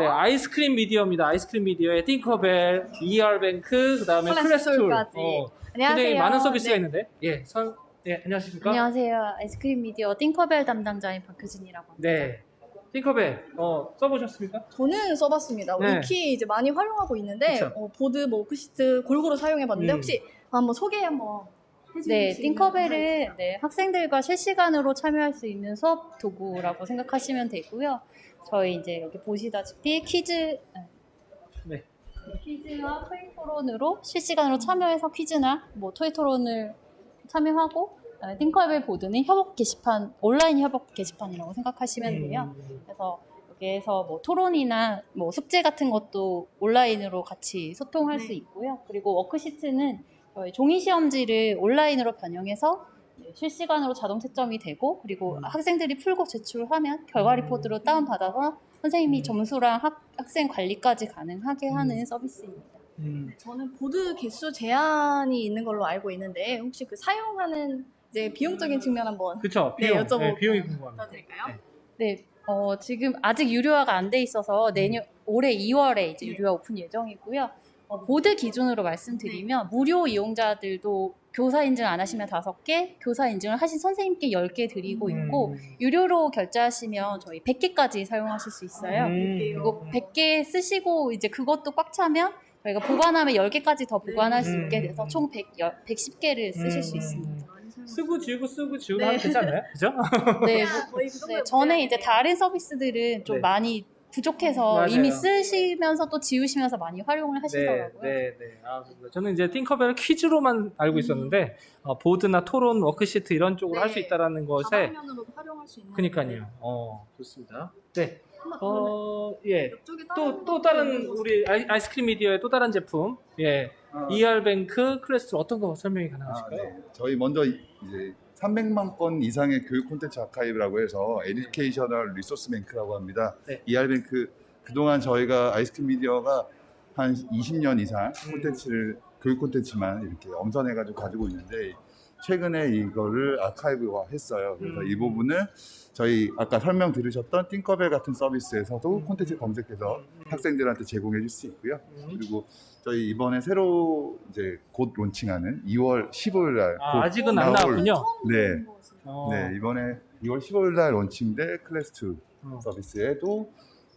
네, 아이스크림 미디어입니다. 아이스크림 미디어에 띵커벨, ER뱅크, 그다음에 클래스툴. 클래스툴까지. 어, 안녕하세요. 굉장히 많은 서비스가 네. 있는데, 예, 선, 네, 안녕하십니까? 안녕하세요. 아이스크림 미디어 띵커벨 담당자인 박효진이라고 합니다. 네, 띵커벨, 어, 써보셨습니까? 저는 써봤습니다. 네. 위키 이제 많이 활용하고 있는데 그쵸. 어, 보드, 뭐 오크시트 골고루 사용해봤는데 음. 혹시 한번 소개 한번 네? 띵커벨은 네, 학생들과 실시간으로 참여할 수 있는 수업 도구라고 생각하시면 되고요. 저희 이제 여기 보시다시피 퀴즈, 네. 퀴즈와 토익 토론으로 실시간으로 참여해서 퀴즈나 뭐 토익 토론을 참여하고 그다음에 띵커벨 보드는 협업 게시판, 온라인 협업 게시판이라고 생각하시면 돼요. 음, 그래서 여기에서 뭐 토론이나 뭐 숙제 같은 것도 온라인으로 같이 소통할 네. 수 있고요. 그리고 워크시트는 저희 종이 시험지를 온라인으로 변형해서 네, 실시간으로 자동 채점이 되고 그리고 음. 학생들이 풀고 제출하면 결과 음. 리포트로 다운받아서 선생님이 음. 점수랑 학, 학생 관리까지 가능하게 하는 음. 서비스입니다. 음. 네, 저는 보드 개수 제한이 있는 걸로 알고 있는데 혹시 그 사용하는 이제 비용적인 측면 한번 그쵸, 네, 비용, 여쭤볼게요. 네, 비용이 궁금합니다. 부탁드릴까요? 네. 네, 어, 지금 아직 유료화가 안 돼 있어서 내년 올해 2월에 이제 네. 유료화 오픈 예정이고요. 어, 보드 기준으로 말씀드리면 무료 이용자들도 교사 인증 안 하시면 5개, 교사 인증을 하신 선생님께 10개 드리고 있고 음. 유료로 결제하시면 저희 100개까지 사용하실 수 있어요. 음. 그리고 100개 쓰시고 이제 그것도 꽉 차면 저희가 보관하면 10개까지 더 보관할 수 음. 있게 돼서 총 100, 110개를 쓰실 수 음. 있습니다. 쓰고 지우고 쓰고 지우고 네. 하면 되지 않나요? 그죠? 네, 정도 네, 전에 이제 다른 서비스들은 좀 네. 많이 부족해서 맞아요. 이미 쓰시면서 또 지우시면서 많이 활용을 하시더라고요. 네, 네. 아, 그렇습니다. 저는 이제 띵커벨 퀴즈로만 알고 있었는데 어, 보드나 토론, 워크시트 이런 쪽으로 네. 할 수 있다는 것에 다방면으로도 활용할 수 있는 그니까요. 어, 좋습니다. 네. 어, 예. 옆쪽에 또, 또 다른 우리 아이, 아이스크림 미디어의 또 다른 제품. 예. 아, ER뱅크 클래스 어떤 거 설명이 아, 가능하실까요? 네. 저희 먼저 이- 이제 300만 건 이상의 교육 콘텐츠 아카이브라고 해서 에듀케이셔널 리소스 뱅크라고 합니다. 네. ER뱅크 그동안 저희가 아이스크림 미디어가 한 20년 이상 음. 콘텐츠를 교육 콘텐츠만 이렇게 엄선해 가지고 가지고 있는데 최근에 이거를 아카이브화 했어요. 그래서 음. 이 부분을 저희 아까 설명 들으셨던 띵커벨 같은 서비스에서도 음. 콘텐츠 검색해서 학생들한테 제공해 줄 수 있고요. 음. 그리고 저희 이번에 새로 이제 곧 론칭하는 2월 15일 날 아, 곧 아직은 안 나왔군요. 네. 어. 네, 이번에 2월 15일 날 론칭될 클래스2 어. 서비스에도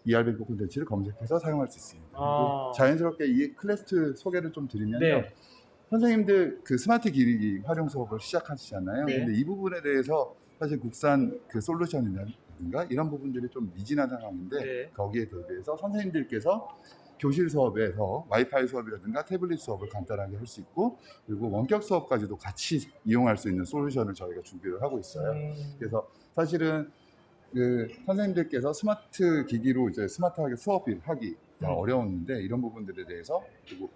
ER뱅크 콘텐츠를 검색해서 사용할 수 있습니다. 아. 자연스럽게 이 클래스2 소개를 좀 드리면요. 네. 선생님들 그 스마트 기기 활용 수업을 시작하시잖아요. 네. 근데 이 부분에 대해서 사실 국산 그 솔루션이라든가 이런 부분들이 좀 미진한 상황인데 네. 거기에 대비해서 선생님들께서 교실 수업에서 와이파이 수업이라든가 태블릿 수업을 간단하게 할 수 있고 그리고 원격 수업까지도 같이 이용할 수 있는 솔루션을 저희가 준비를 하고 있어요. 음. 그래서 사실은 그 선생님들께서 스마트 기기로 이제 스마트하게 수업을 하기 가 음. 어려웠는데 이런 부분들에 대해서 그리고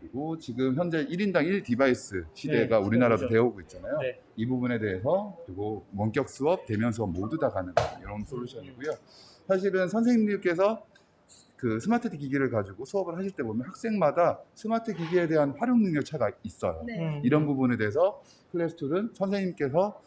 그리고 지금 현재 1인당 1 디바이스 시대가 네, 우리나라도 그렇죠. 되어오고 있잖아요. 네. 이 부분에 대해서 그리고 원격 수업, 대면 수업 모두 다 가능한 이런 솔루션이고요. 사실은 선생님들께서 그 스마트 기기를 가지고 수업을 하실 때 보면 학생마다 스마트 기기에 대한 활용 능력 차가 있어요. 네. 음. 이런 부분에 대해서 클래스2는 선생님께서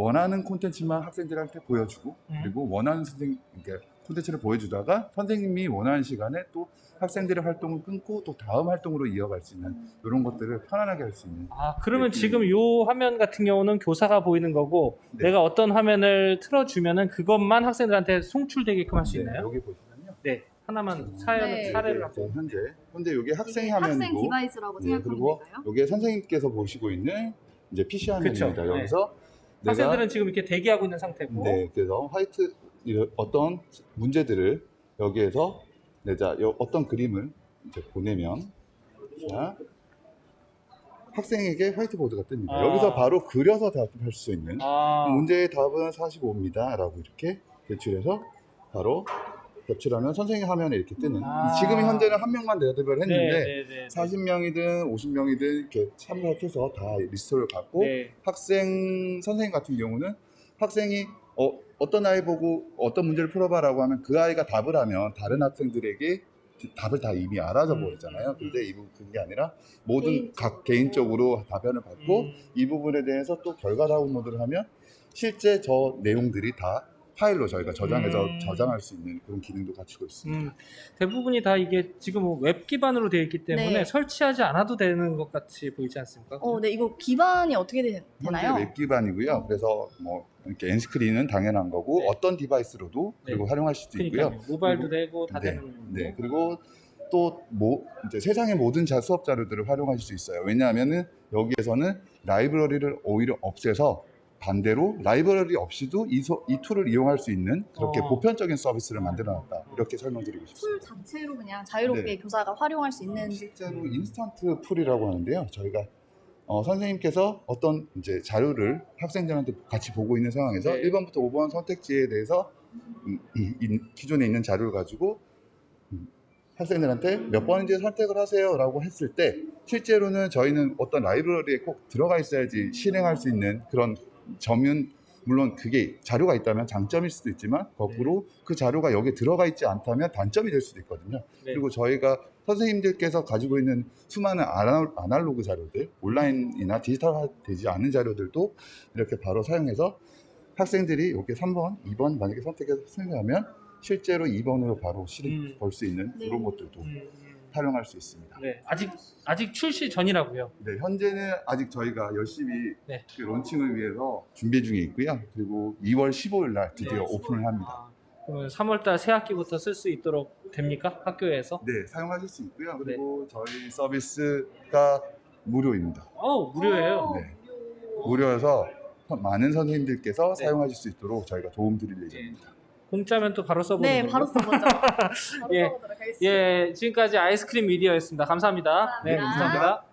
원하는 콘텐츠만 학생들한테 보여주고 음. 그리고 원하는 선생 이렇게 콘텐츠를 보여주다가 선생님이 원하는 시간에 또 학생들의 활동을 끊고 또 다음 활동으로 이어갈 수 있는 이런 것들을 편안하게 할 수 있는 아, 그러면 네, 지금 요 화면 같은 경우는 교사가 보이는 거고 네. 내가 어떤 화면을 틀어주면은 그것만 학생들한테 송출되게끔 할수 네, 있나요? 여기 보시면요. 네. 하나만 사례를, 네. 사례를 이게 갖고. 현재 현재 여기 학생 이게 화면이고 학생 디바이스라고 네, 생각하면 그리고 될까요? 여기에 선생님께서 보시고 있는 이제 PC 화면입니다. 그쵸, 네. 여기서 내가 학생들은 지금 이렇게 대기하고 있는 상태고. 네, 그래서 화이트 이런 어떤 문제들을 여기에서 내자 요 어떤 그림을 이제 보내면 자 학생에게 화이트보드가 뜹니다. 아. 여기서 바로 그려서 답할 수 있는 아, 문제의 답은 45입니다 라고 이렇게 제출해서 바로 제출하면 선생님 화면에 이렇게 뜨는 아. 지금 현재는 한 명만 대답을 했는데 네, 네, 네. 40명이든 50명이든 이렇게 참석해서 다 리스트를 갖고 네. 학생 선생님 같은 경우는 학생이 어, 어떤 아이 보고 어떤 문제를 풀어봐라고 하면 그 아이가 답을 하면 다른 학생들에게 답을 다 이미 알아서 음. 버리잖아요. 근데 이 부분 그게 아니라 모든 각 개인적으로 답변을 받고 음. 이 부분에 대해서 또 결과 다운로드를 하면 실제 저 내용들이 다 파일로 저희가 저장해서 음. 저장할 수 있는 그런 기능도 갖추고 있습니다. 음, 대부분이 다 이게 지금 뭐웹 기반으로 되어 있기 때문에 네. 설치하지 않아도 되는 것 같이 보이지 않습니까? 어, 네, 이거 기반이 어떻게 되, 되나요? 현재 웹 기반이고요. 그래서 뭐 이렇게 엔스크린은 당연한 거고 네. 어떤 디바이스로도 그리고 네. 활용할 수도 있고요. 그러니까 모바일도 그리고- 되고 다 네, 되는 네, 그리고 또 뭐 이제 세상의 모든 자 수업 자료들을 활용하실 수 있어요. 왜냐하면은 여기에서는 라이브러리를 오히려 없애서 반대로 라이브러리 없이도 이, 소- 이 툴을 이용할 수 있는 그렇게 어. 보편적인 서비스를 만들어놨다. 이렇게 설명드리고 툴 싶습니다. 자체로 그냥 자유롭게 네. 교사가 활용할 수 있는 실제로 인스턴트 풀이라고 하는데요. 저희가 어, 선생님께서 어떤 이제 자료를 학생들한테 같이 보고 있는 상황에서 네. 1번부터 5번 선택지에 대해서 음, 음, 인- 기존에 있는 자료를 가지고 음, 학생들한테 몇 번인지 선택을 하세요라고 했을 때 실제로는 저희는 어떤 라이브러리에 꼭 들어가 있어야지 실행할 수 있는 그런 점은 물론 그게 자료가 있다면 장점일 수도 있지만 거꾸로 그 자료가 여기에 들어가 있지 않다면 단점이 될 수도 있거든요. 네. 그리고 저희가 선생님들께서 가지고 있는 수많은 아날- 아날로그 자료들, 온라인이나 디지털화되지 않은 자료들도 이렇게 바로 사용해서 학생들이 여기 3번, 2번 만약에 선택해서 선택하면 실제로 2번으로 바로 실행 음. 볼수 있는 네. 그런 것들도 음, 음. 활용할 수 있습니다. 네, 아직 아직 출시 전이라고요. 네, 현재는 아직 저희가 열심히 네. 그 론칭을 위해서 준비 중에 있고요. 그리고 2월 15일 날 드디어 네. 오픈을 합니다. 아, 그러면 3월달 새 학기부터 쓸 수 있도록 됩니까? 학교에서? 네, 사용하실 수 있고요. 그리고 네. 저희 서비스가 무료입니다. 어 무료예요. 네. 무료여서 많은 선생님들께서 네. 사용하실 수 있도록 저희가 도움 드릴 예정입니다. 공짜면 또 바로 써보는 네, 걸로. 바로 써보죠. 바로 예. 써보도록 하겠습니다. 예, 지금까지 아이스크림 미디어였습니다. 감사합니다. 네, 감사합니다. 감사합니다.